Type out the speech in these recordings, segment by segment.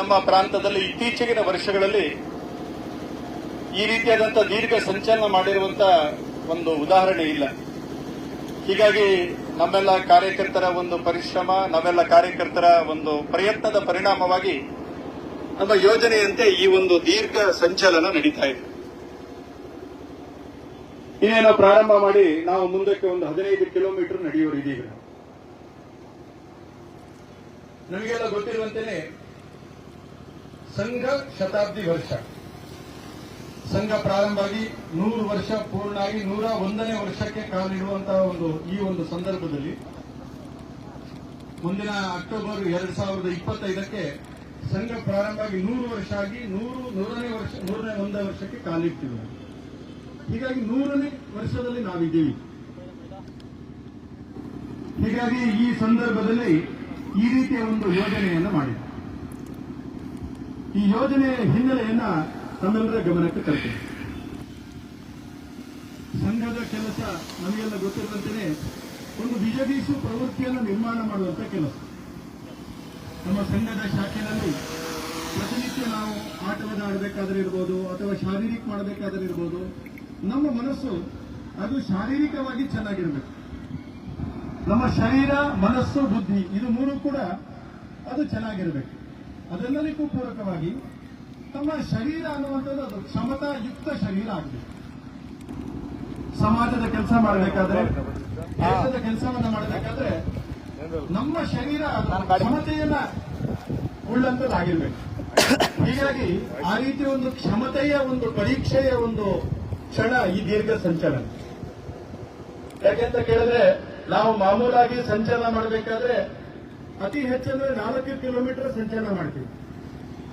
ನಮ್ಮ ಪ್ರಾಂತದಲ್ಲಿ ಇತ್ತೀಚೆಗಿನ ವರ್ಷಗಳಲ್ಲಿ ಈ ರೀತಿಯಾದಂಥ ದೀರ್ಘ ಸಂಚಲನ ಮಾಡಿರುವಂತ ಒಂದು ಉದಾಹರಣೆ ಇಲ್ಲ. ಹೀಗಾಗಿ ನಮ್ಮೆಲ್ಲ ಕಾರ್ಯಕರ್ತರ ಒಂದು ಪರಿಶ್ರಮ, ನಮ್ಮೆಲ್ಲ ಕಾರ್ಯಕರ್ತರ ಒಂದು ಪ್ರಯತ್ನದ ಪರಿಣಾಮವಾಗಿ ನಮ್ಮ ಯೋಜನೆಯಂತೆ ಈ ಒಂದು ದೀರ್ಘ ಸಂಚಲನ ನಡೀತಾ ಇದೆ. ಇನ್ನೇನೋ ಪ್ರಾರಂಭ ಮಾಡಿ ನಾವು ಮುಂದಕ್ಕೆ ಒಂದು ಹದಿನೈದು ಕಿಲೋಮೀಟರ್ ನಡೆಯುವ ನಾವು ನಮಗೆಲ್ಲ ಗೊತ್ತಿರುವಂತೆಯೇ ಸಂಘ ಶತಾಬ್ದಿ ವರ್ಷ. ಸಂಘ ಪ್ರಾರಂಭ ಆಗಿ ನೂರು ವರ್ಷ ಪೂರ್ಣ ಆಗಿ ನೂರ ಒಂದನೇ ವರ್ಷಕ್ಕೆ ಕಾಲಿಡುವಂತಹ ಒಂದು ಈ ಒಂದು ಸಂದರ್ಭದಲ್ಲಿ ಮುಂದಿನ ಅಕ್ಟೋಬರ್ ಎರಡ್ ಸಾವಿರದ ಇಪ್ಪತ್ತೈದಕ್ಕೆ ಸಂಘ ಪ್ರಾರಂಭ ಆಗಿ ನೂರು ವರ್ಷ ಆಗಿ ನೂರು, ನೂರನೇ ವರ್ಷ, ನೂರನೇ ಒಂದನೇ ವರ್ಷಕ್ಕೆ ನಾವು. ಹೀಗಾಗಿ ನೂರನೇ ವರ್ಷದಲ್ಲಿ ನಾವಿದ್ದೀವಿ. ಹೀಗಾಗಿ ಈ ಸಂದರ್ಭದಲ್ಲಿ ಈ ರೀತಿಯ ಒಂದು ಯೋಜನೆಯನ್ನು ಮಾಡಿದೆ ಈ ಯೋಜನೆಯ ಹಿನ್ನೆಲೆಯನ್ನ ತಮ್ಮೆಲ್ಲರ ಗಮನಕ್ಕೆ ತರ್ತೇನೆ. ಸಂಘದ ಕೆಲಸ ನಮಗೆಲ್ಲ ಗೊತ್ತಿರುವಂತೆಯೇ ಒಂದು ವಿಜಗೀಸು ಪ್ರವೃತ್ತಿಯನ್ನು ನಿರ್ಮಾಣ ಮಾಡುವಂತ ಕೆಲಸ. ನಮ್ಮ ಸಂಘದ ಶಾಖೆಯಲ್ಲಿ ಪ್ರತಿನಿತ್ಯ ನಾವು ಆಟವನ್ನು ಆಡಬೇಕಾದ್ರೆ ಇರ್ಬೋದು ಅಥವಾ ಶಾರೀರಿಕ ಮಾಡಬೇಕಾದ್ರೆ ಇರ್ಬೋದು, ನಮ್ಮ ಮನಸ್ಸು ಅದು ಶಾರೀರಿಕವಾಗಿ ಚೆನ್ನಾಗಿರಬೇಕು. ನಮ್ಮ ಶರೀರ, ಮನಸ್ಸು, ಬುದ್ಧಿ, ಇದು ಮೂರು ಕೂಡ ಅದು ಚೆನ್ನಾಗಿರ್ಬೇಕು. ಅದೆಲ್ಲದಕ್ಕೂ ಪೂರಕವಾಗಿ ತಮ್ಮ ಶರೀರ ಅನ್ನುವಂಥದ್ದು ಅದು ಕ್ಷಮತಾಯುಕ್ತ ಶರೀರ ಆಗಿದೆ. ಸಮಾಜದ ಕೆಲಸ ಮಾಡಬೇಕಾದ್ರೆ, ದೇಶದ ಕೆಲಸವನ್ನ ಮಾಡಬೇಕಾದ್ರೆ ನಮ್ಮ ಶರೀರ ಕ್ಷಮತೆಯನ್ನ ಉಳ್ಳಂತದ್ದಾಗಿರ್ಬೇಕು ಹೀಗಾಗಿ ಆ ರೀತಿ ಒಂದು ಕ್ಷಮತೆಯ ಒಂದು ಪರೀಕ್ಷೆಯ ಒಂದು ಕ್ಷಣ ಈ ದೀರ್ಘ ಸಂಚಲನ. ಯಾಕೆಂತ ಕೇಳಿದ್ರೆ ನಾವು ಮಾಮೂಲಾಗಿ ಸಂಚಲನ ಮಾಡಬೇಕಾದ್ರೆ ಅತಿ ಹೆಚ್ಚಂದ್ರೆ ನಾಲ್ಕು ಕಿಲೋಮೀಟರ್ ಸಂಚಲನ ಮಾಡ್ತೀವಿ.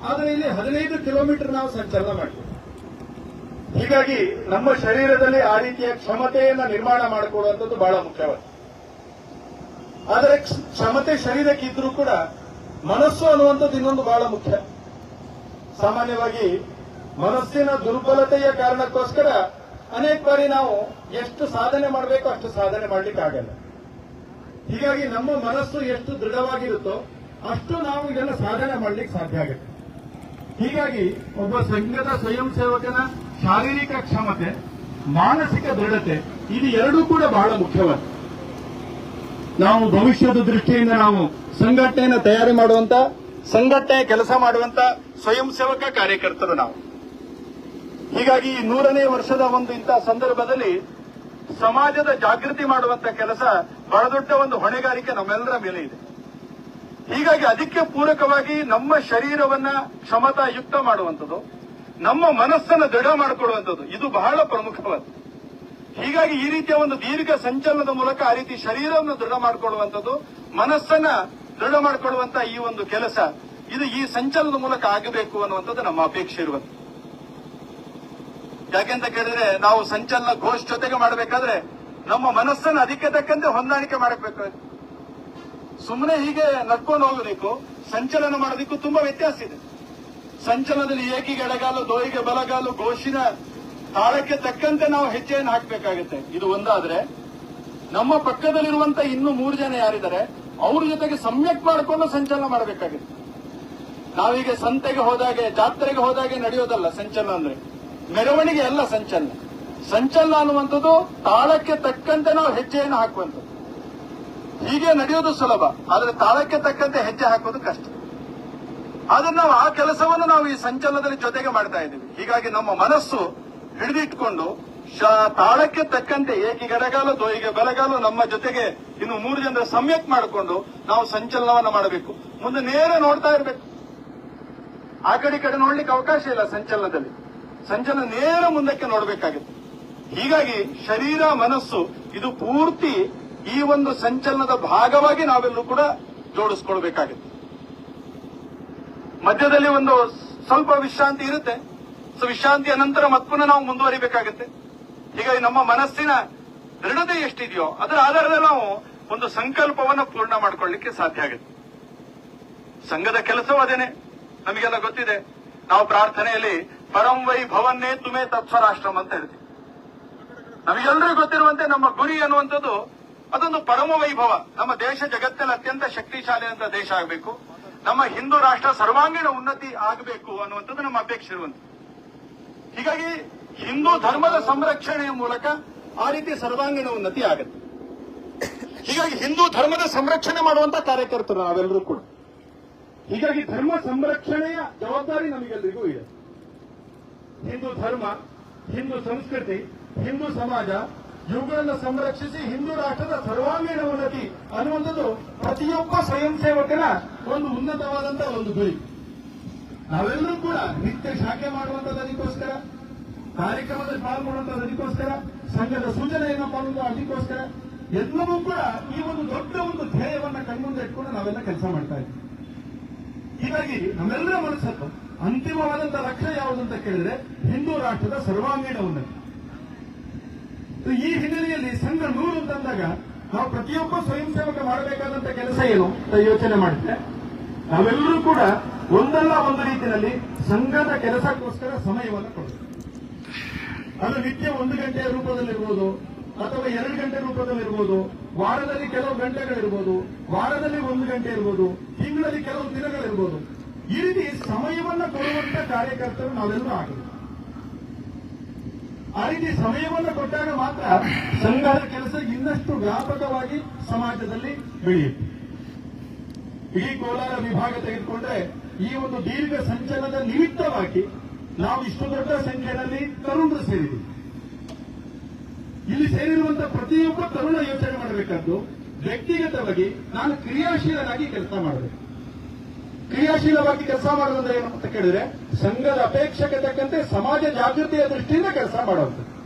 ಆದ್ರೆ ಇಲ್ಲಿ ಹದಿನೈದು ಕಿಲೋಮೀಟರ್ ನಾವು ಸಂಚಲನ ಮಾಡ್ತೀವಿ. ಹೀಗಾಗಿ ನಮ್ಮ ಶರೀರದಲ್ಲಿ ಆ ರೀತಿಯ ಕ್ಷಮತೆಯನ್ನ ನಿರ್ಮಾಣ ಮಾಡಿಕೊಡುವಂಥದ್ದು ಬಹಳ ಮುಖ್ಯವಾದ. ಆದರೆ ಕ್ಷ- ಕ್ಷಮತೆ ಶರೀರಕ್ಕೆ ಇದ್ರೂ ಕೂಡ ಮನಸ್ಸು ಅನ್ನುವಂಥದ್ದು ಇನ್ನೊಂದು ಬಹಳ ಮುಖ್ಯ. ಸಾಮಾನ್ಯವಾಗಿ ಮನಸ್ಸಿನ ದುರ್ಬಲತೆಯ ಕಾರಣಕ್ಕೋಸ್ಕರ ಅನೇಕ ಬಾರಿ ನಾವು ಎಷ್ಟು ಸಾಧನೆ ಮಾಡಬೇಕು ಅಷ್ಟು ಸಾಧನೆ ಮಾಡಲಿಕ್ಕೆ ಆಗಲ್ಲ ಹೀಗಾಗಿ ನಮ್ಮ ಮನಸ್ಸು ಎಷ್ಟು ದೃಢವಾಗಿರುತ್ತೋ ಅಷ್ಟು ನಾವು ಇದನ್ನು ಸಾಧನೆ ಮಾಡಲಿಕ್ಕೆ ಸಾಧ್ಯ ಆಗುತ್ತೆ. ಹೀಗಾಗಿ ಒಬ್ಬ ಸಂಘದ ಸ್ವಯಂ ಸೇವಕನ ಶಾರೀರಿಕ ಕ್ಷಮತೆ, ಮಾನಸಿಕ ದೃಢತೆ, ಇದು ಎರಡೂ ಕೂಡ ಬಹಳ ಮುಖ್ಯವಾದ ನಾವು ಭವಿಷ್ಯದ ದೃಷ್ಟಿಯಿಂದ ನಾವು ಸಂಘಟನೆಯನ್ನು ತಯಾರಿ ಮಾಡುವಂತ ಸಂಘಟನೆ ಕೆಲಸ ಮಾಡುವಂತ ಸ್ವಯಂ ಸೇವಕ ಕಾರ್ಯಕರ್ತರು ನಾವು. ಹೀಗಾಗಿ ಈ ನೂರನೇ ವರ್ಷದ ಒಂದು ಇಂತಹ ಸಂದರ್ಭದಲ್ಲಿ ಸಮಾಜದ ಜಾಗೃತಿ ಮಾಡುವಂತ ಕೆಲಸ ಬಹಳ ದೊಡ್ಡ ಒಂದು ಹೊಣೆಗಾರಿಕೆ ನಮ್ಮೆಲ್ಲರ ಮೇಲೆ ಇದೆ. ಹೀಗಾಗಿ ಅದಕ್ಕೆ ಪೂರಕವಾಗಿ ನಮ್ಮ ಶರೀರವನ್ನ ಕ್ಷಮತಾಯುಕ್ತ ಮಾಡುವಂಥದ್ದು, ನಮ್ಮ ಮನಸ್ಸನ್ನು ದೃಢ ಮಾಡಿಕೊಳ್ಳುವಂಥದ್ದು, ಇದು ಬಹಳ ಪ್ರಮುಖವಾದ ಹೀಗಾಗಿ ಈ ರೀತಿಯ ಒಂದು ದೀರ್ಘ ಸಂಚಲನದ ಮೂಲಕ ಆ ರೀತಿ ಶರೀರವನ್ನು ದೃಢ ಮಾಡಿಕೊಳ್ಳುವಂಥದ್ದು, ಮನಸ್ಸನ್ನ ದೃಢ ಮಾಡಿಕೊಳ್ಳುವಂತಹ ಈ ಒಂದು ಕೆಲಸ, ಇದು ಈ ಸಂಚಲನದ ಮೂಲಕ ಆಗಬೇಕು ಅನ್ನುವಂಥದ್ದು ನಮ್ಮ ಅಪೇಕ್ಷೆ ಇರುವಂತ ಯಾಕೆಂತ ಕೇಳಿದ್ರೆ ನಾವು ಸಂಚಲನ ಘೋಷ್ ಜೊತೆಗೆ ಮಾಡಬೇಕಾದ್ರೆ ನಮ್ಮ ಮನಸ್ಸನ್ನು ಅದಕ್ಕೆ ತಕ್ಕಂತೆ ಹೊಂದಾಣಿಕೆ ಮಾಡಬೇಕು. ಸುಮ್ಮನೆ ಹೀಗೆ ನಡ್ಕೊಂಡು ಹೋಗೋದಕ್ಕೂ, ಸಂಚಲನ ಮಾಡೋದಕ್ಕೂ ತುಂಬಾ ವ್ಯತ್ಯಾಸ ಇದೆ. ಸಂಚಲನದಲ್ಲಿ ಏಕಿಗೆ ಎಡಗಾಲು ದೋಹಿಗೆ ಬಲಗಾಲು, ಘೋಷಿನ ತಾಳಕ್ಕೆ ತಕ್ಕಂತೆ ನಾವು ಹೆಜ್ಜೆಯನ್ನು ಹಾಕಬೇಕಾಗುತ್ತೆ. ಇದು ಒಂದಾದ್ರೆ, ನಮ್ಮ ಪಕ್ಕದಲ್ಲಿರುವಂತ ಇನ್ನು ಮೂರು ಜನ ಯಾರಿದ್ದಾರೆ, ಅವ್ರ ಜೊತೆಗೆ ಸಮ್ಯಕ್ ಮಾಡಿಕೊಂಡು ಸಂಚಲನ ಮಾಡಬೇಕಾಗುತ್ತೆ. ನಾವೀಗ ಸಂತೆಗೆ ಹೋದಾಗೆ, ಜಾತ್ರೆಗೆ ಹೋದಾಗೆ ನಡೆಯೋದಲ್ಲ ಸಂಚಲನ ಅಂದ್ರೆ. ಮೆರವಣಿಗೆ ಅಲ್ಲ ಸಂಚಲನ. ಸಂಚಲನ ಅನ್ನುವಂಥದ್ದು ತಾಳಕ್ಕೆ ತಕ್ಕಂತೆ ನಾವು ಹೆಜ್ಜೆಯನ್ನು ಹಾಕುವಂಥದ್ದು. ಹೀಗೆ ನಡೆಯೋದು ಸುಲಭ, ಆದರೆ ತಾಳಕ್ಕೆ ತಕ್ಕಂತೆ ಹೆಜ್ಜೆ ಹಾಕೋದು ಕಷ್ಟ. ಆದ್ರೆ ನಾವು ಆ ಕೆಲಸವನ್ನು ನಾವು ಈ ಸಂಚಲನದಲ್ಲಿ ಜೊತೆಗೆ ಮಾಡ್ತಾ ಇದ್ದೀವಿ. ಹೀಗಾಗಿ ನಮ್ಮ ಮನಸ್ಸು ಹಿಡಿದಿಟ್ಕೊಂಡು ತಾಳಕ್ಕೆ ತಕ್ಕಂತೆ ಏಕಿ ಎಡಗಾಲು ದೋಯಿಗೆ ಬಲಗಾಲು, ನಮ್ಮ ಜೊತೆಗೆ ಇನ್ನು ಮೂರು ಜನರ ಸಮ್ಯಕ್ ಮಾಡಿಕೊಂಡು ನಾವು ಸಂಚಲನವನ್ನ ಮಾಡಬೇಕು. ಮುಂದೆ ನೇರ ನೋಡ್ತಾ ಇರಬೇಕು. ಆ ಕಡೆ ಕಡೆ ನೋಡ್ಲಿಕ್ಕೆ ಅವಕಾಶ ಇಲ್ಲ ಸಂಚಲನದಲ್ಲಿ. ಸಂಚಲನ ನೇರ ಮುಂದಕ್ಕೆ ನೋಡಬೇಕಾಗುತ್ತೆ. ಹೀಗಾಗಿ ಶರೀರ, ಮನಸ್ಸು, ಇದು ಪೂರ್ತಿ ಈ ಒಂದು ಸಂಚಲನದ ಭಾಗವಾಗಿ ನಾವೆಲ್ಲರೂ ಕೂಡ ಜೋಡಿಸ್ಕೊಳ್ಬೇಕಾಗುತ್ತೆ. ಮಧ್ಯದಲ್ಲಿ ಒಂದು ಸ್ವಲ್ಪ ವಿಶ್ರಾಂತಿ ಇರುತ್ತೆ. ಸೊ ವಿಶ್ರಾಂತಿಯ ನಂತರ ಮತ್ಪುನಃ ನಾವು ಮುಂದುವರಿಬೇಕಾಗುತ್ತೆ. ಹೀಗಾಗಿ ನಮ್ಮ ಮನಸ್ಸಿನ ದೃಢತೆ ಎಷ್ಟಿದೆಯೋ ಅದರ ಆಧಾರದಲ್ಲಿ ನಾವು ಒಂದು ಸಂಕಲ್ಪವನ್ನು ಪೂರ್ಣ ಮಾಡ್ಕೊಳ್ಳಿಕ್ಕೆ ಸಾಧ್ಯ ಆಗುತ್ತೆ. ಸಂಘದ ಕೆಲಸವೂ ಅದೇನೆ. ನಮಗೆಲ್ಲ ಗೊತ್ತಿದೆ. ನಾವು ಪ್ರಾರ್ಥನೆಯಲ್ಲಿ ಪರಂ ವೈ ಭವನ್ನೇ ತುಮೇ ತತ್ವರಾಷ್ಟ್ರಂ ಅಂತ ಹೇಳ್ತೀವಿ. ನಮಗೆಲ್ಲರಿಗೂ ಗೊತ್ತಿರುವಂತೆ ನಮ್ಮ ಗುರಿ ಅನ್ನುವಂಥದ್ದು ಅದೊಂದು ಪರಮ ವೈಭವ. ನಮ್ಮ ದೇಶ ಜಗತ್ತಿನಲ್ಲಿ ಅತ್ಯಂತ ಶಕ್ತಿಶಾಲಿ ಅಂತ ದೇಶ ಆಗಬೇಕು. ನಮ್ಮ ಹಿಂದೂ ರಾಷ್ಟ್ರ ಸರ್ವಾಂಗೀಣ ಉನ್ನತಿ ಆಗಬೇಕು ಅನ್ನುವಂಥದ್ದು ನಮ್ಮ ಅಪೇಕ್ಷೆ ಇರುವಂಥದ್ದು. ಹೀಗಾಗಿ ಹಿಂದೂ ಧರ್ಮದ ಸಂರಕ್ಷಣೆಯ ಮೂಲಕ ಆ ರೀತಿ ಸರ್ವಾಂಗೀಣ ಉನ್ನತಿ ಆಗುತ್ತೆ. ಹೀಗಾಗಿ ಹಿಂದೂ ಧರ್ಮದ ಸಂರಕ್ಷಣೆ ಮಾಡುವಂತ ಕಾರ್ಯಕರ್ತರು ನಾವೆಲ್ಲರೂ ಕೂಡ. ಹೀಗಾಗಿ ಧರ್ಮ ಸಂರಕ್ಷಣೆಯ ಜವಾಬ್ದಾರಿ ನಮಗೆಲ್ಲರಿಗೂ ಇದೆ. ಹಿಂದೂ ಧರ್ಮ, ಹಿಂದೂ ಸಂಸ್ಕೃತಿ, ಹಿಂದೂ ಸಮಾಜ, ಇವುಗಳನ್ನು ಸಂರಕ್ಷಿಸಿ ಹಿಂದೂ ರಾಷ್ಟ್ರದ ಸರ್ವಾಂಗೀಣ ಉನ್ನತಿ ಅನ್ನುವಂಥದ್ದು ಪ್ರತಿಯೊಬ್ಬ ಸ್ವಯಂ ಸೇವಕನ ಒಂದು ಉನ್ನತವಾದಂತಹ ಒಂದು ಗುರಿ. ನಾವೆಲ್ಲರೂ ಕೂಡ ನಿತ್ಯ ಶಾಖೆ ಮಾಡುವಂಥದ್ದು ಅದಕ್ಕೋಸ್ಕರ, ಕಾರ್ಯಕ್ರಮದಲ್ಲಿ ಪಾಲ್ಗೊಳ್ಳುವಂಥದ್ದು ಅದಕ್ಕೋಸ್ಕರ, ಸಂಘದ ಸೂಚನೆಯನ್ನು ಮಾಡುವುದು ಅದಕ್ಕೋಸ್ಕರ, ಎಲ್ಲವೂ ಕೂಡ ಈ ಒಂದು ದೊಡ್ಡ ಒಂದು ಧ್ಯೇಯವನ್ನ ಕಣ್ಮುಂದೆ ಇಟ್ಕೊಂಡು ನಾವೆಲ್ಲ ಕೆಲಸ ಮಾಡ್ತಾ ಇದ್ದೀವಿ. ಹೀಗಾಗಿ ನಮ್ಮೆಲ್ಲರ ಮನಸ್ಸನ್ನು ಅಂತಿಮವಾದಂತಹ ಲಕ್ಷ್ಯ ಯಾವುದು ಅಂತ ಕೇಳಿದ್ರೆ ಹಿಂದೂ ರಾಷ್ಟ್ರದ ಸರ್ವಾಂಗೀಣ ಉನ್ನತಿ ಈ ಹಿನ್ನೆಲೆಯಲ್ಲಿ ಸಂಘ ನೂರು ಅಂತಂದಾಗ ನಾವು ಪ್ರತಿಯೊಬ್ಬ ಸ್ವಯಂ ಸೇವಕ ಮಾಡಬೇಕಾದಂತ ಕೆಲಸ ಏನು ಅಂತ ಯೋಚನೆ ಮಾಡಿದ್ರೆ, ನಾವೆಲ್ಲರೂ ಕೂಡ ಒಂದಲ್ಲ ಒಂದು ರೀತಿಯಲ್ಲಿ ಸಂಘದ ಕೆಲಸಕ್ಕೋಸ್ಕರ ಸಮಯವನ್ನು ಕೊಡಬೇಕು ಅದು ನಿತ್ಯ ಒಂದು ಗಂಟೆಯ ರೂಪದಲ್ಲಿರ್ಬೋದು, ಅಥವಾ ಎರಡು ಗಂಟೆ ರೂಪದಲ್ಲಿರ್ಬೋದು, ವಾರದಲ್ಲಿ ಕೆಲವು ಗಂಟೆಗಳಿರ್ಬೋದು, ವಾರದಲ್ಲಿ ಒಂದು ಗಂಟೆ ಇರ್ಬೋದು, ತಿಂಗಳಲ್ಲಿ ಕೆಲವು ದಿನಗಳಿರ್ಬೋದು. ಈ ರೀತಿ ಸಮಯವನ್ನ ಕೊಡುವಂತ ಕಾರ್ಯಕರ್ತರು ನಾವೆಲ್ಲರೂ ಆಗಬೇಕು ಆ ರೀತಿ ಸಮಯವನ್ನು ಕೊಟ್ಟಾಗ ಮಾತ್ರ ಸಂಘದ ಕೆಲಸ ಇನ್ನಷ್ಟು ವ್ಯಾಪಕವಾಗಿ ಸಮಾಜದಲ್ಲಿ ಬೆಳೆಯುತ್ತೆ. ಇಡೀ ಕೋಲಾರ ವಿಭಾಗ ತೆಗೆದುಕೊಂಡ್ರೆ ಈ ಒಂದು ದೀರ್ಘ ಸಂಚಲನದ ನಿಮಿತ್ತವಾಗಿ ನಾವು ಇಷ್ಟು ದೊಡ್ಡ ಸಂಖ್ಯೆಯಲ್ಲಿ ತರುಣರು ಸೇರಿದ್ದೀವಿ. ಇಲ್ಲಿ ಸೇರಿರುವಂತಹ ಪ್ರತಿಯೊಬ್ಬ ತರುಣ ಯೋಚನೆ ಮಾಡಬೇಕಾದ್ದು ವ್ಯಕ್ತಿಗತವಾಗಿ ನಾನು ಕ್ರಿಯಾಶೀಲರಾಗಿ ಕೆಲಸ ಮಾಡಬೇಕು. ಕ್ರಿಯಾಶೀಲವಾಗಿ ಕೆಲಸ ಮಾಡೋದಂದ್ರೆ ಏನು ಅಂತ ಕೇಳಿದ್ರೆ, ಸಂಘದ ಅಪೇಕ್ಷೆಗೆ ತಕ್ಕಂತೆ ಸಮಾಜ ಜಾಗೃತಿಯ ದೃಷ್ಟಿಯಿಂದ ಕೆಲಸ ಮಾಡುವಂಥದ್ದು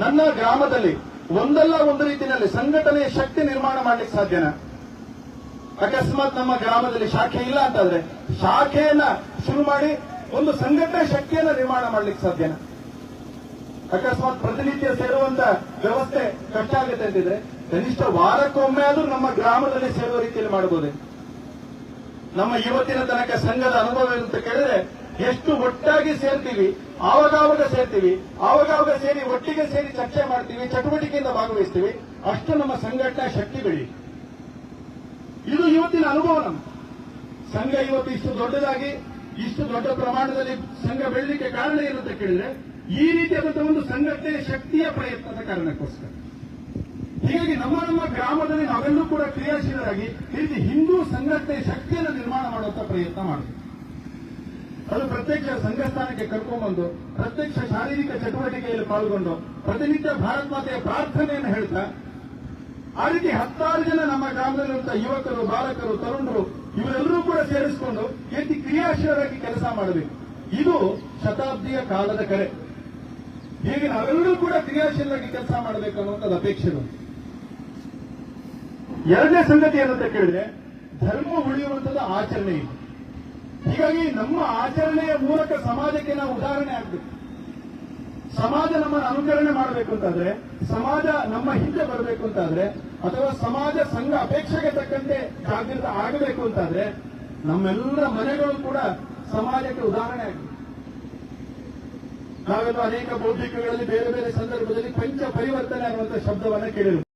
ನನ್ನ ಗ್ರಾಮದಲ್ಲಿ ಒಂದಲ್ಲ ಒಂದು ರೀತಿಯಲ್ಲಿ ಸಂಘಟನೆಯ ಶಕ್ತಿ ನಿರ್ಮಾಣ ಮಾಡ್ಲಿಕ್ಕೆ ಸಾಧ್ಯನಾ? ಅಕಸ್ಮಾತ್ ನಮ್ಮ ಗ್ರಾಮದಲ್ಲಿ ಶಾಖೆ ಇಲ್ಲ ಅಂತಂದ್ರೆ, ಶಾಖೆಯನ್ನ ಶುರು ಮಾಡಿ ಒಂದು ಸಂಘಟನೆ ಶಕ್ತಿಯನ್ನ ನಿರ್ಮಾಣ ಮಾಡ್ಲಿಕ್ಕೆ ಸಾಧ್ಯನಾ? ಅಕಸ್ಮಾತ್ ಪ್ರತಿನಿತ್ಯ ಸೇರುವಂತ ವ್ಯವಸ್ಥೆ ಆಗುತ್ತೆ ಅಂತಿದ್ರೆ, ಕನಿಷ್ಠ ವಾರಕ್ಕೊಮ್ಮೆ ಆದ್ರೂ ನಮ್ಮ ಗ್ರಾಮದಲ್ಲಿ ಸೇರುವ ರೀತಿಯಲ್ಲಿ ಮಾಡಬಹುದೇ? ನಮ್ಮ ಇವತ್ತಿನ ತನಕ ಸಂಘದ ಅನುಭವ ಅಂತ ಕೇಳಿದ್ರೆ, ಎಷ್ಟು ಒಟ್ಟಾಗಿ ಸೇರ್ತೀವಿ, ಆವಾಗಾವಾಗ ಸೇರ್ತೀವಿ, ಆವಾಗಾವಾಗ ಸೇರಿ ಒಟ್ಟಿಗೆ ಸೇರಿ ಚರ್ಚೆ ಮಾಡ್ತೀವಿ, ಚಟುವಟಿಕೆಯಿಂದ ಭಾಗವಹಿಸ್ತೀವಿ, ಅಷ್ಟು ನಮ್ಮ ಸಂಘಟನಾ ಶಕ್ತಿ ಬೆಳಿ ಇದು ಇವತ್ತಿನ ಅನುಭವ ನಮ್ಮ ಸಂಘ ಇವತ್ತು ಇಷ್ಟು ದೊಡ್ಡದಾಗಿ, ಇಷ್ಟು ದೊಡ್ಡ ಪ್ರಮಾಣದಲ್ಲಿ ಸಂಘ ಬೆಳಲಿಕ್ಕೆ ಕಾರಣ ಏನು ಅಂತ ಕೇಳಿದ್ರೆ, ಈ ರೀತಿಯಾದಂತಹ ಒಂದು ಸಂಘಟನೆ ಶಕ್ತಿಯ ಪ್ರಯತ್ನದ ಕಾರಣಕ್ಕೋಸ್ಕರ. ಹೀಗಾಗಿ ನಮ್ಮ ನಮ್ಮ ಗ್ರಾಮದಲ್ಲಿ ನಾವೆಲ್ಲರೂ ಕೂಡ ಕ್ರಿಯಾಶೀಲರಾಗಿ ರೀತಿ ಹಿಂದೂ ಸಂಘಟನೆ ಶಕ್ತಿಯನ್ನು ನಿರ್ಮಾಣ ಮಾಡುವಂತ ಪ್ರಯತ್ನ ಮಾಡಿದೆ ಅದು ಪ್ರತ್ಯಕ್ಷ ಸಂಘಸ್ಥಾನಕ್ಕೆ ಕರ್ಕೊಂಡ್ಬಂದು, ಪ್ರತ್ಯಕ್ಷ ಶಾರೀರಿಕ ಚಟುವಟಿಕೆಯಲ್ಲಿ ಪಾಲ್ಗೊಂಡು, ಪ್ರತಿನಿತ್ಯ ಭಾರತ್ ಮಾತೆಯ ಪ್ರಾರ್ಥನೆಯನ್ನು ಹೇಳ್ತಾ, ಆ ರೀತಿ ಹತ್ತಾರು ಜನ ನಮ್ಮ ಗ್ರಾಮದಲ್ಲಿರುವಂತಹ ಯುವಕರು, ಬಾಲಕರು, ತರುಣರು, ಇವರೆಲ್ಲರೂ ಕೂಡ ಸೇರಿಸಿಕೊಂಡು ರೀತಿ ಕ್ರಿಯಾಶೀಲರಾಗಿ ಕೆಲಸ ಮಾಡಬೇಕು. ಇದು ಶತಾಬ್ದಿಯ ಕಾಲದ ಕರೆ. ಹೀಗೆ ನಾವೆಲ್ಲರೂ ಕೂಡ ಕ್ರಿಯಾಶೀಲರಾಗಿ ಕೆಲಸ ಮಾಡಬೇಕು ಅನ್ನುವಂಥದ್ದು ಅಪೇಕ್ಷೆ. ಎರಡನೇ ಸಂಗತಿ ಏನಂತ ಕೇಳಿದ್ರೆ, ಧರ್ಮ ಉಳಿಯುವಂಥದ್ದು ಆಚರಣೆ ಇದೆ. ಹೀಗಾಗಿ ನಮ್ಮ ಆಚರಣೆಯ ಮೂಲಕ ಸಮಾಜಕ್ಕೆ ನಾವು ಉದಾಹರಣೆ ಆಗಬೇಕು. ಸಮಾಜ ನಮ್ಮನ್ನು ಅನುಕರಣೆ ಮಾಡಬೇಕು ಅಂತಾದ್ರೆ, ಸಮಾಜ ನಮ್ಮ ಹಿಂದೆ ಬರಬೇಕು ಅಂತಾದ್ರೆ, ಅಥವಾ ಸಮಾಜ ಸಂಘ ಅಪೇಕ್ಷೆಗೆ ತಕ್ಕಂತೆ ಜಾಗೃತ ಆಗಬೇಕು ಅಂತಾದ್ರೆ ನಮ್ಮೆಲ್ಲರ ಮನೆಗಳು ಕೂಡ ಸಮಾಜಕ್ಕೆ ಉದಾಹರಣೆ ಆಗಬೇಕು. ನಾವೆಲ್ಲ ಅನೇಕ ಬೌದ್ಧಿಕಗಳಲ್ಲಿ ಬೇರೆ ಬೇರೆ ಸಂದರ್ಭದಲ್ಲಿ ಪಂಚ ಪರಿವರ್ತನೆ ಅನ್ನುವಂಥ ಶಬ್ದವನ್ನ ಕೇಳಿರುತ್ತೇವೆ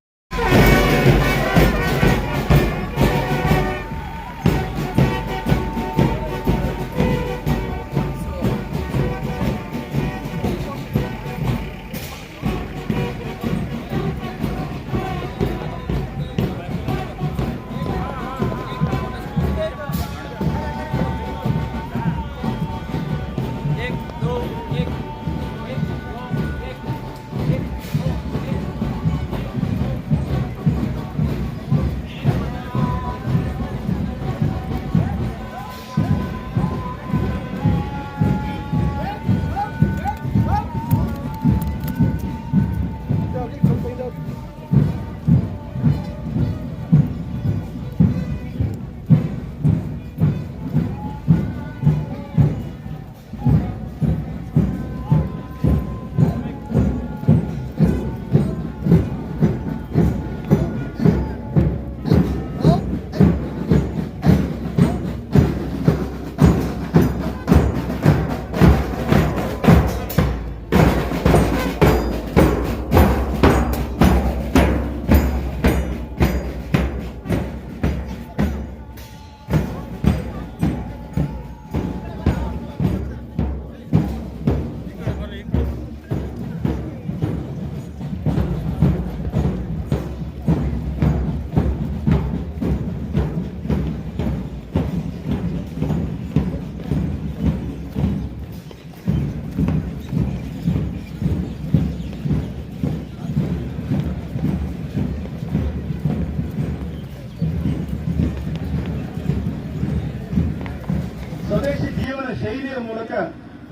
ಶೈಲಿಯ ಮೂಲಕ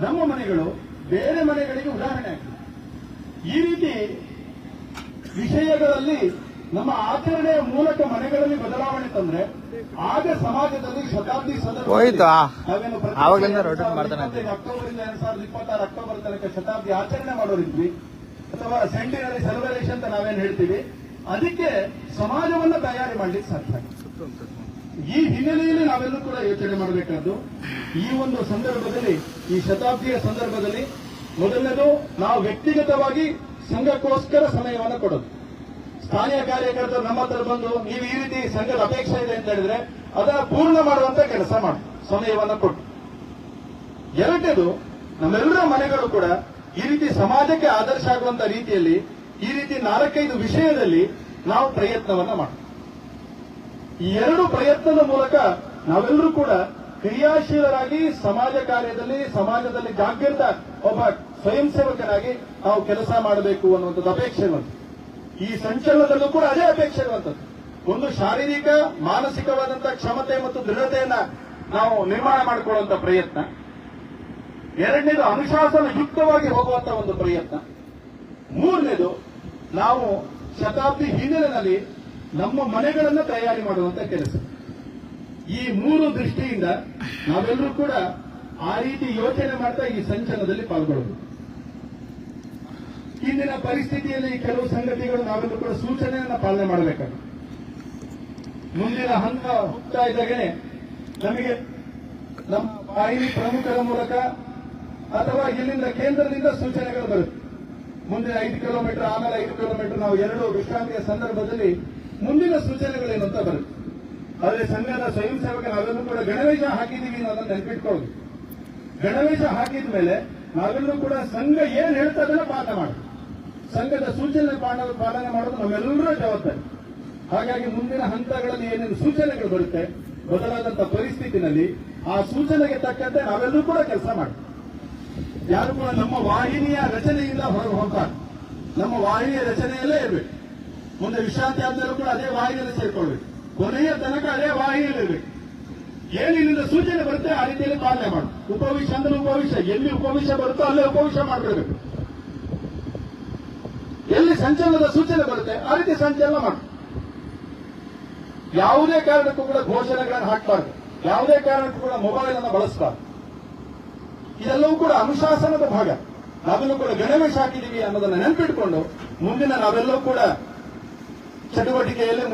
ನಮ್ಮ ಮನೆಗಳು ಬೇರೆ ಮನೆಗಳಿಗೆ ಉದಾಹರಣೆ ಆಗ್ತದೆ. ಈ ರೀತಿ ವಿಷಯಗಳಲ್ಲಿ ನಮ್ಮ ಆಚರಣೆಯ ಮೂಲಕ ಮನೆಗಳಲ್ಲಿ ಬದಲಾವಣೆ ತಂದ್ರೆ ಆಗ ಸಮಾಜದಲ್ಲಿ ಶತಾಬ್ದಿ. ಅಕ್ಟೋಬರ್ ಇಂದ ಎರಡ್ ಸಾವಿರದ ಇಪ್ಪತ್ತಾರು ಅಕ್ಟೋಬರ್ ತನಕ ಶತಾಬ್ದಿ ಆಚರಣೆ ಮಾಡೋರಿದ್ವಿ. ಅಥವಾ ಸೆಂಟಿನರಿ ಸೆಲೆಬ್ರೇಷನ್ ಅಂತ ನಾವೇನ್ ಹೇಳ್ತೀವಿ? ಅದಕ್ಕೆ ಸಮಾಜವನ್ನ ತಯಾರಿ ಮಾಡ್ಲಿಕ್ಕೆ ಸಾಧ್ಯ ಈ ಹಿನ್ನೆಲೆಯಲ್ಲಿ ನಾವೆಲ್ಲರೂ ಕೂಡ ಯೋಚನೆ ಮಾಡಬೇಕಾದ್ದು, ಈ ಒಂದು ಸಂದರ್ಭದಲ್ಲಿ, ಈ ಶತಾಬ್ದಿಯ ಸಂದರ್ಭದಲ್ಲಿ ಮೊದಲನೇದು ನಾವು ವ್ಯಕ್ತಿಗತವಾಗಿ ಸಂಘಕ್ಕೋಸ್ಕರ ಸಮಯವನ್ನು ಕೊಡೋದು. ಸ್ಥಾನೀಯ ಕಾರ್ಯಕರ್ತರು ನಮ್ಮ ಹತ್ರ ಬಂದು, ನೀವು ಈ ರೀತಿ ಸಂಘದ ಅಪೇಕ್ಷೆ ಇದೆ ಅಂತ ಹೇಳಿದ್ರೆ ಅದನ್ನ ಪೂರ್ಣ ಮಾಡುವಂತ ಕೆಲಸ ಮಾಡಿ, ಸಮಯವನ್ನ ಕೊಟ್ಟು ಎರಡನೇದು, ನಮ್ಮೆಲ್ಲರ ಮನೆಗಳು ಕೂಡ ಈ ರೀತಿ ಸಮಾಜಕ್ಕೆ ಆದರ್ಶ ಆಗುವಂತ ರೀತಿಯಲ್ಲಿ, ಈ ರೀತಿ ನಾಲ್ಕೈದು ವಿಷಯದಲ್ಲಿ ನಾವು ಪ್ರಯತ್ನವನ್ನ ಮಾಡಿ. ಈ ಎರಡು ಪ್ರಯತ್ನದ ಮೂಲಕ ನಾವೆಲ್ಲರೂ ಕೂಡ ಕ್ರಿಯಾಶೀಲರಾಗಿ ಸಮಾಜ ಕಾರ್ಯದಲ್ಲಿ, ಸಮಾಜದಲ್ಲಿ ಜಾಗೃತ ಒಬ್ಬ ಸ್ವಯಂ ಸೇವಕನಾಗಿ ನಾವು ಕೆಲಸ ಮಾಡಬೇಕು ಅನ್ನುವಂಥದ್ದು ಅಪೇಕ್ಷೆ ಇರುವಂಥದ್ದು ಈ ಸಂಚಲನದಲ್ಲೂ ಕೂಡ ಅದೇ ಅಪೇಕ್ಷೆ ಇರುವಂಥದ್ದು. ಒಂದು ಶಾರೀರಿಕ ಮಾನಸಿಕವಾದಂತಹ ಕ್ಷಮತೆ ಮತ್ತು ದೃಢತೆಯನ್ನ ನಾವು ನಿರ್ಮಾಣ ಮಾಡಿಕೊಳ್ಳುವಂತ ಪ್ರಯತ್ನ. ಎರಡನೇದು ಅನುಶಾಸನ ಯುಕ್ತವಾಗಿ ಹೋಗುವಂತಹ ಒಂದು ಪ್ರಯತ್ನ. ಮೂರನೇದು ನಾವು ಶತಾಬ್ದಿ ಹಿನ್ನೆಲೆಯಲ್ಲಿ ನಮ್ಮ ಮನೆಗಳನ್ನ ತಯಾರಿ ಮಾಡುವಂತ ಕೆಲಸ. ಈ ಮೂರು ದೃಷ್ಟಿಯಿಂದ ನಾವೆಲ್ಲರೂ ಕೂಡ ಆ ರೀತಿ ಯೋಚನೆ ಮಾಡ್ತಾ ಈ ಸಂಚಲನದಲ್ಲಿ ಪಾಲ್ಗೊಳ್ಳಬೇಕು ಇಂದಿನ ಪರಿಸ್ಥಿತಿಯಲ್ಲಿ ಕೆಲವು ಸಂಗತಿಗಳು ನಾವೆಲ್ಲರೂ ಕೂಡ ಸೂಚನೆಯನ್ನ ಪಾಲನೆ ಮಾಡಬೇಕಾಗುತ್ತೆ ಮುಂದಿನ ಹಂತ ಹೋಗ್ತಾ ಇದ್ದಾಗನೆ ನಮಗೆ ನಮ್ಮ ವಾಹಿನಿ ಪ್ರಮುಖರ ಮೂಲಕ ಅಥವಾ ಇಲ್ಲಿಂದ ಕೇಂದ್ರದಿಂದ ಸೂಚನೆಗಳು ಬರುತ್ತೆ. ಮುಂದಿನ ಐದು ಕಿಲೋಮೀಟರ್ ಆಮೇಲೆ ಐದು ಕಿಲೋಮೀಟರ್ ನಾವು ಎರಡು ವಿಶ್ರಾಂತಿಯ ಸಂದರ್ಭದಲ್ಲಿ ಮುಂದಿನ ಸೂಚನೆಗಳೇನು ಅಂತ ಬರುತ್ತೆ. ಆದರೆ ಸಂಘದ ಸ್ವಯಂ ಸೇವಕ ನಾವೆಲ್ಲರೂ ಕೂಡ ಗಣವೇಶ ಹಾಕಿದೀವಿ ಅನ್ನೋದನ್ನ ನೆನಪಿಟ್ಕೊಳ್ಳಿ ಗಣವೇಶ ಹಾಕಿದ ಮೇಲೆ ನಾವೆಲ್ಲರೂ ಕೂಡ ಸಂಘ ಏನ್ ಹೇಳ್ತಾ ಅದನ್ನ ಪಾಲನೆ ಮಾಡೋದು. ಸಂಘದ ಸೂಚನೆ ಪಾಲನೆ ಮಾಡೋದು ನಮ್ಮೆಲ್ಲರ ಜವಾಬ್ದಾರಿ. ಹಾಗಾಗಿ ಮುಂದಿನ ಹಂತಗಳಲ್ಲಿ ಏನೇನು ಸೂಚನೆಗಳು ಬರುತ್ತೆ, ಬದಲಾದಂತ ಪರಿಸ್ಥಿತಿನಲ್ಲಿ ಆ ಸೂಚನೆಗೆ ತಕ್ಕಂತೆ ನಾವೆಲ್ಲರೂ ಕೂಡ ಕೆಲಸ ಮಾಡ್ತೀವಿ ಯಾರು ಕೂಡ ನಮ್ಮ ವಾಹಿನಿಯ ರಚನೆಯಿಂದ ಹೊರಗೆ ಹೋಗ್ತಾರೆ ನಮ್ಮ ವಾಹಿನಿಯ ರಚನೆಯಲ್ಲೇ ಇರಬೇಕು. ಮುಂದೆ ವಿಶ್ರಾಂತಿ ಆದ್ಮೇಲೂ ಕೂಡ ಅದೇ ವಾಹಿನಿಯಲ್ಲಿ ಸೇರ್ಕೊಳ್ಬೇಕು ಕೊನೆಯ ತನಕ ಅದೇ ವಾಹಿನಿಯಲ್ಲಿ ಇರಬೇಕು. ಏನು ಇಲ್ಲಿಂದ ಸೂಚನೆ ಬರುತ್ತೆ, ಆ ರೀತಿಯಲ್ಲಿ ಪಾಲನೆ ಮಾಡು. ಉಪವಿಷ ಅಂದ್ರೆ ಉಪವಿಷ ಎಲ್ಲಿ ಉಪವಿಷ ಬರುತ್ತೋ ಅಲ್ಲೇ ಉಪವಿಷ ಮಾಡ್ಬಿಡ್ಬೇಕು ಎಲ್ಲಿ ಸಂಚಲನದ ಸೂಚನೆ ಬರುತ್ತೆ, ಆ ರೀತಿ ಸಂಚಲನ ಮಾಡು. ಯಾವುದೇ ಕಾರಣಕ್ಕೂ ಕೂಡ ಘೋಷಣೆಗಳನ್ನು ಹಾಕಬಾರ್ದು. ಯಾವುದೇ ಕಾರಣಕ್ಕೂ ಕೂಡ ಮೊಬೈಲ್ ಅನ್ನು ಬಳಸಬಾರ್ದು. ಇದೆಲ್ಲವೂ ಕೂಡ ಅನುಶಾಸನದ ಭಾಗ. ನಾವೆಲ್ಲೂ ಕೂಡ ಗಣವೇಶ ಹಾಕಿದೀವಿ ಅನ್ನೋದನ್ನ ನೆನಪಿಟ್ಕೊಂಡು ಮುಂದಿನ ನಾವೆಲ್ಲೂ ಕೂಡ ಚಟುವಟಿಕೆಯಲ್ಲಿ